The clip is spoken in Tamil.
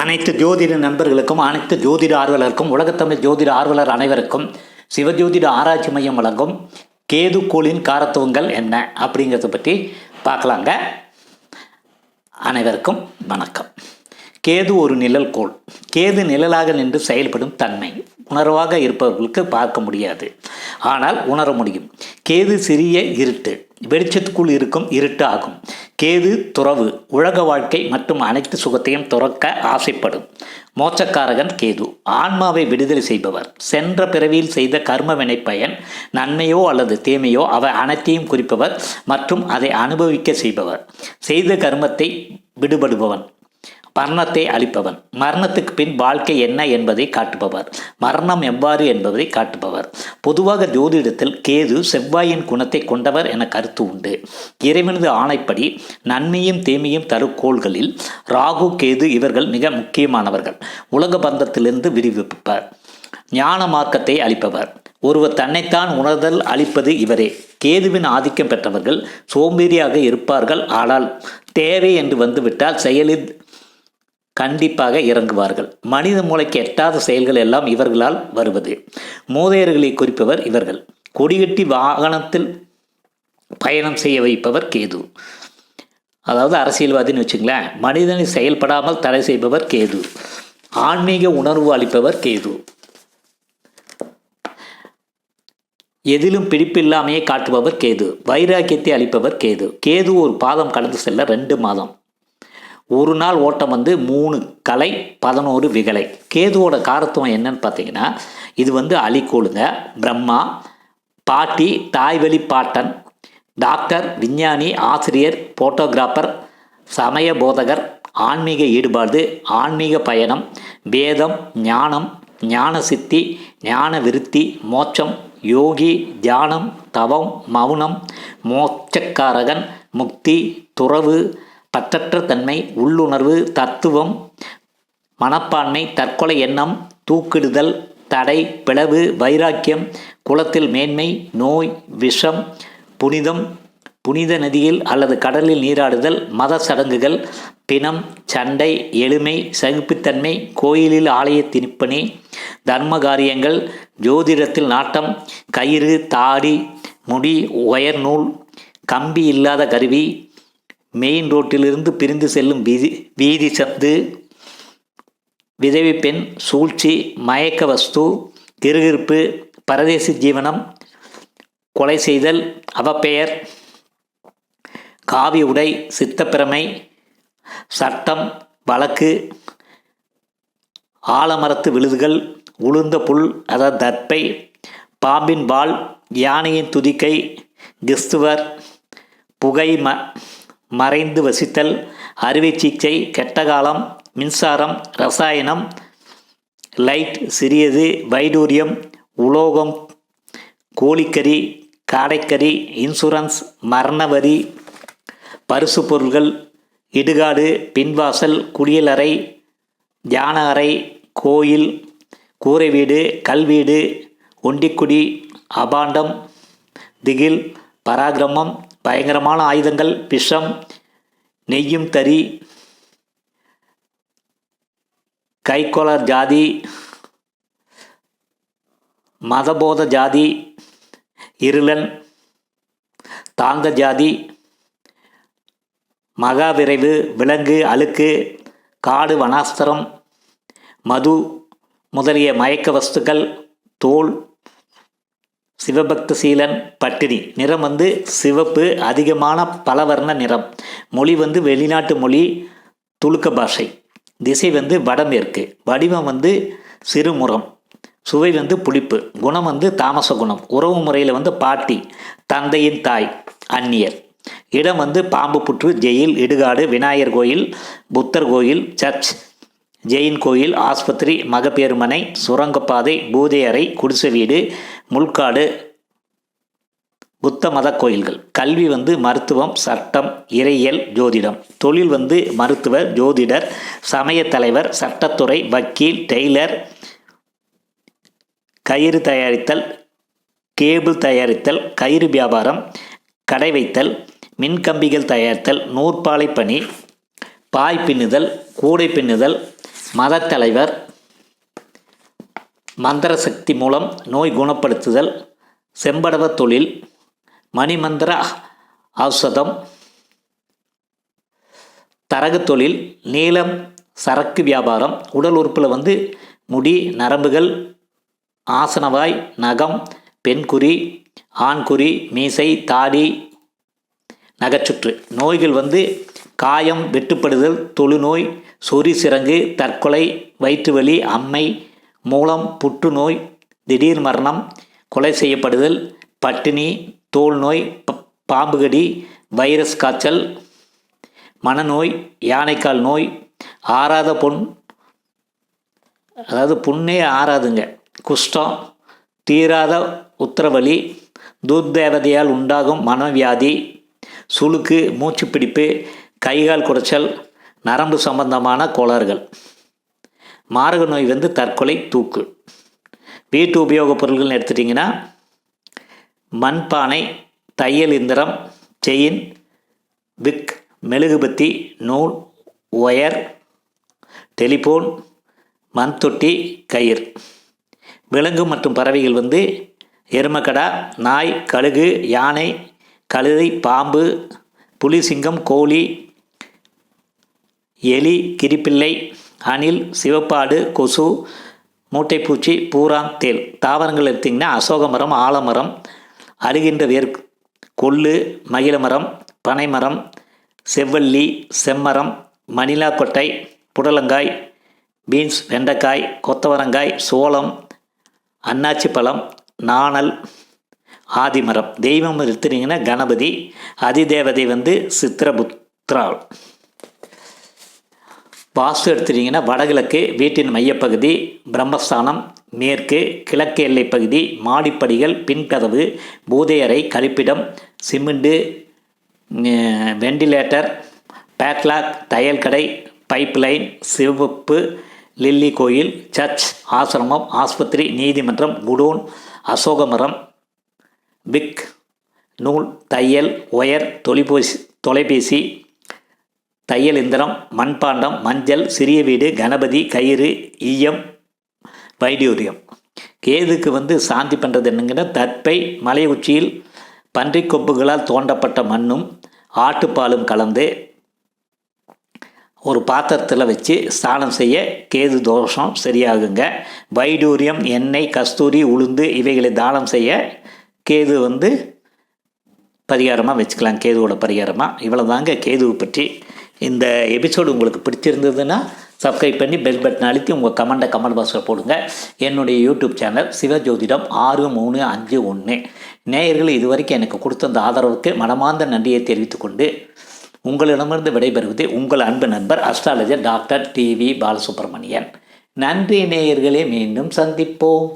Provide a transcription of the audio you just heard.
அனைத்து ஜோதிட நண்பர்களுக்கும் அனைத்து ஜோதிட ஆர்வலருக்கும் உலகத்தமிழ் ஜோதிட ஆர்வலர் அனைவருக்கும் சிவஜோதிட ஆராய்ச்சி மையம் வழங்கும் கேது கோளின் காரத்துவங்கள் என்ன அப்படிங்கிறத பற்றி பார்க்கலாங்க. அனைவருக்கும் வணக்கம். கேது ஒரு நிழல் கோள். கேது நிழலாக நின்று செயல்படும் தன்மை. உணர்வாக இருப்பவர்களுக்கு பார்க்க முடியாது. ஆனால் உணர முடியும். கேது சிறிய இருட்டு. வெளிச்சத்துக்குள் இருக்கும் இருட்டு ஆகும் கேது துறவு உலக வாழ்க்கை மற்றும் அனைத்து சுகத்தையும் துறக்க ஆசைப்படும். மோச்சக்காரகன் கேது. ஆன்மாவை விடுதலை செய்பவர். சென்ற பிறவியில் செய்த கர்ம வினைப்பயன் பயன் நன்மையோ அல்லது தீமையோ அவை அனைத்தையும் குறிப்பவர் மற்றும் அதை அனுபவிக்க செய்பவர். செய்த கர்மத்தை விடுபடுபவன். மரணத்தை அளிப்பவர் மரணத்துக்கு பின் வாழ்க்கை என்ன என்பதை காட்டுபவர். மரணம் எவ்வாறு என்பதை காட்டுபவர். பொதுவாக ஜோதிடத்தில் கேது செவ்வாயின் குணத்தை கொண்டவர் என கருத்து உண்டு. இறைவனது ஆணைப்படி நன்மையும் தீமையும் தரும் கோள்களில் ராகு கேது இவர்கள் மிக முக்கியமானவர்கள். உலக பந்தத்திலிருந்து விடுவிப்பவர் ஞான மார்க்கத்தை அளிப்பவர். ஒருவர் தன்னைத்தான் உணர்தல் அளிப்பது இவரே. கேதுவின் ஆதிக்கம் பெற்றவர்கள் சோம்பேறியாக இருப்பார்கள். ஆனால் தேவை என்று வந்துவிட்டால் செயலில் கண்டிப்பாக இறங்குவார்கள். மனித மூளைக்கு எட்டாத செயல்கள் எல்லாம் இவர்களால் வருவது. மூதையர்களை குறிப்பவர் இவர்கள். கொடிகட்டி வாகனத்தில் பயணம் செய்ய வைப்பவர் கேது. அதாவது அரசியல்வாதின்னு வச்சுங்களேன் மனிதனை செயல்படாமல் தடை செய்பவர் கேது. ஆன்மீக உணர்வு அளிப்பவர் கேது. எதிலும் பிடிப்பில்லாமையே காட்டுபவர் கேது. வைராக்கியத்தை அளிப்பவர் கேது. கேது ஒரு பாதம் கடந்து செல்ல ரெண்டு மாதம். ஒரு நாள் ஓட்டம் வந்து மூணு கலை பதினோரு விகலை. கேதுவோட காரத்துவம் என்னன்னு பார்த்தீங்கன்னா இது வந்து அலிக்கோளுங்க பிரம்மா பாட்டி தாய்வழி பாட்டன் டாக்டர் விஞ்ஞானி ஆசிரியர் போட்டோகிராஃபர் சமய போதகர் ஆன்மீக ஈடுபாடு ஆன்மீக பயணம் வேதம் ஞானம் ஞான சித்தி ஞான விருத்தி மோட்சம் யோகி தியானம் தவம் மௌனம் மோட்சக்காரகன் முக்தி துறவு பற்றற்ற தன்மை உள்ளுணர்வு தத்துவம் மனப்பான்மை தற்கொலை எண்ணம் தூக்கிடுதல் தடை பிளவு வைராக்கியம் குளத்தில் மேன்மை நோய் விஷம் புனிதம் புனித நதியில் அல்லது கடலில் நீராடுதல் மத சடங்குகள் பிணம் சண்டை எளிமை சகிப்புத்தன்மை கோயிலில் ஆலய திணிப்பணி தர்ம காரியங்கள் ஜோதிடத்தில் நாட்டம் கயிறு தாடி முடி உயர்நூல் கம்பி இல்லாத கருவி மெயின் ரோட்டிலிருந்து பிரிந்து செல்லும் வீதி வீதி சந்து விதவி பெண் சூழ்ச்சி மயக்க வஸ்து கிருகிருப்பு பரதேசி ஜீவனம் கொலை செய்தல் அவப்பெயர் காவி உடை சித்தப்பிரமை சட்டம் வழக்கு ஆலமரத்து விழுதுகள் உளுந்த புல் அதாவது தற்பை பாம்பின் பால் யானையின் துதிக்கை கிறிஸ்துவர் புகை ம மறைந்து வசித்தல் அறுவை சிகிச்சை கெட்டகாலம் மின்சாரம் ரசாயனம் லைட் சிறியது வைடூரியம் உலோகம் கோழிக்கறி காடைக்கறி இன்சூரன்ஸ் மரணவரி பரிசு பொருள்கள் இடுகாடு பின்வாசல் குளியலறை தியான அறை கோயில் கூரை வீடு கல்வீடு ஒண்டிக்குடி அபாண்டம் திகில் பராக்கிரமம் பயங்கரமான ஆயுதங்கள் விஷம் நெய்யும் தறி கைக்கொளர் ஜாதி மதபோத ஜாதி இருளன் தாந்த ஜாதி மகாவிரைவு விலங்கு அழுக்கு காடு வனாஸ்திரம் மது முதலிய மயக்க வஸ்துக்கள் தோல் சிவபக்த சீலன் பட்டினி. நிறம் வந்து சிவப்பு அதிகமான பலவர்ண நிறம். மொழி வந்து வெளிநாட்டு மொழி துலுக்க பாஷை. திசை வந்து வடமேற்கு. வடிவம் வந்து சிறுமுறம். சுவை வந்து புளிப்பு. குணம் வந்து தாமச குணம். உறவு முறையில் வந்து பாட்டி தந்தையின் தாய் அந்நியர். இடம் வந்து பாம்பு புற்று ஜெயில் இடுகாடு விநாயகர் கோயில் புத்தர் கோயில் சர்ச் ஜெயின் கோயில் ஆஸ்பத்திரி மகப்பேறுமனை சுரங்கப்பாதை பூதை அறை குடிசை வீடு முள்காடு புத்த மத கோயில்கள். கல்வி வந்து மருத்துவம் சட்டம் இறையியல் ஜோதிடம். தொழில் வந்து மருத்துவர் ஜோதிடர் சமய தலைவர் சட்டத்துறை வக்கீல் டெய்லர் கயிறு தயாரித்தல் கேபிள் தயாரித்தல் கயிறு வியாபாரம் கடை வைத்தல் மின்கம்பிகள் தயாரித்தல் நூற்பாலை பணி பாய் பின்னுதல் கூடை பின்னுதல் மதத்தலைவர் மந்திர சக்தி மூலம் நோய் குணப்படுத்துதல் செம்படவ தொழில் மணிமந்திர ஔஷதம் தரகு தொழில் நீளம் சரக்கு வியாபாரம் உடல் உறுப்பில் வந்து முடி நரம்புகள் ஆசனவாய் நகம் பெண்குறி ஆண்குறி மீசை தாடி நகைச்சுற்று. நோய்கள் வந்து காயம் வெட்டுப்படுதல் தொழுநோய் சொறி சிறங்கு தற்கொலை வயிற்றுவலி அம்மை மூலம் புற்றுநோய் திடீர் மரணம் கொலை செய்யப்படுதல் பட்டினி தோல் நோய் ப- பாம்புகடி வைரஸ் காய்ச்சல் மனநோய் யானைக்கால் நோய் ஆறாத பொன் அதாவது புண்ணே ஆறாதுங்க. குஷ்டம் தீராத உத்தரவலி தூர்தேவதையால் உண்டாகும் மனவியாதி சுளுக்கு மூச்சுப்பிடிப்பு கைகால் குறைச்சல் நரம்பு சம்பந்தமான கோளாறுகள். மாரக நோய் வந்து தற்கொலை தூக்கு. வீட்டு உபயோகப் பொருள்கள்னு எடுத்துட்டிங்கன்னா மண்பானை தையல் இயந்திரம் செயின் விக் மெழுகுபத்தி நூல் ஒயர் டெலிஃபோன் மண் தொட்டி கயிறு. விலங்கு மற்றும் பறவைகள் வந்து எருமக்கடா நாய் கழுகு யானை கழுதை பாம்பு புலி சிங்கம் கோழி எலி கிரிப்பிள்ளை அணில் சிவப்பாடு கொசு மூட்டைப்பூச்சி பூரான் தேல். தாவரங்கள் எடுத்திங்கன்னா அசோக மரம் ஆலமரம் அருகின்ற வேர் கொள்ளு மகிழமரம் பனைமரம் செவ்வல்லி செம்மரம் மணிலா கொட்டை புடலங்காய் பீன்ஸ் வெண்டைக்காய் கொத்தவரங்காய் சோளம் அன்னாச்சி பழம் நாணல் ஆதிமரம். தெய்வம் எடுத்துட்டிங்கன்னா கணபதி அதிதேவதை வந்து சித்திரபுத்ராள் வாஸ்து எடுத்துட்டிங்கன்னா வடகிழக்கு வீட்டின் மையப்பகுதி பிரம்மஸ்தானம் மேற்கு கிழக்கு எல்லை பகுதி மாடிப்படிகள் பின்கதவு பூதையறை கழிப்பிடம் சிமெண்டு வெண்டிலேட்டர் பேட்லாக் தையல் கடை பைப்லைன் சிவப்பு லில்லி கோயில் சர்ச் ஆசிரமம் ஆஸ்பத்திரி நீதிமன்றம் குடோன் அசோகமரம் விக் பிக் நூல் தையல் ஒயர் தொலைபேசி தொலைபேசி தையல் இந்திரம் மண்பாண்டம் மஞ்சள் சிறிய வீடு கணபதி கயிறு ஈயம் வைடூரியம். கேதுக்கு வந்து சாந்தி பண்ணுறது என்னங்கன்னா தற்பை மலை உச்சியில் பன்றி கொம்புகளால் தோண்டப்பட்ட மண்ணும் ஆட்டுப்பாலும் கலந்து ஒரு பாத்திரத்தில் வச்சு ஸ்நானம் செய்ய கேது தோஷம் சரியாகுங்க. வைடூரியம் எண்ணெய் கஸ்தூரி உளுந்து இவைகளை தானம் செய்ய கேது வந்து பரிகாரமாக வச்சுக்கலாம். கேதுவோட பரிகாரமாக இவ்வளோ தாங்க கேதுவை பற்றி இந்த எபிசோடு உங்களுக்கு பிடிச்சிருந்ததுன்னா சப்ஸ்கிரைப் பண்ணி பெல் பட்டன் அழுத்தி உங்கள் கமெண்ட்டை கமெண்ட் பாக்ஸில் போடுங்க. என்னுடைய யூடியூப் சேனல் சிவஜோதிடம் ஆறு மூணு அஞ்சு ஒன்று நேயர்கள் இதுவரைக்கும் எனக்கு கொடுத்த அந்த ஆதரவுக்கு மனமார்ந்த நன்றியை தெரிவித்துக்கொண்டு உங்களிடமிருந்து விடைபெறுவது உங்கள் அன்பு நண்பர் அஸ்ட்ராலஜர் டாக்டர் டிவி பாலசுப்ரமணியன். நன்றி நேயர்களே மீண்டும் சந்திப்போம்.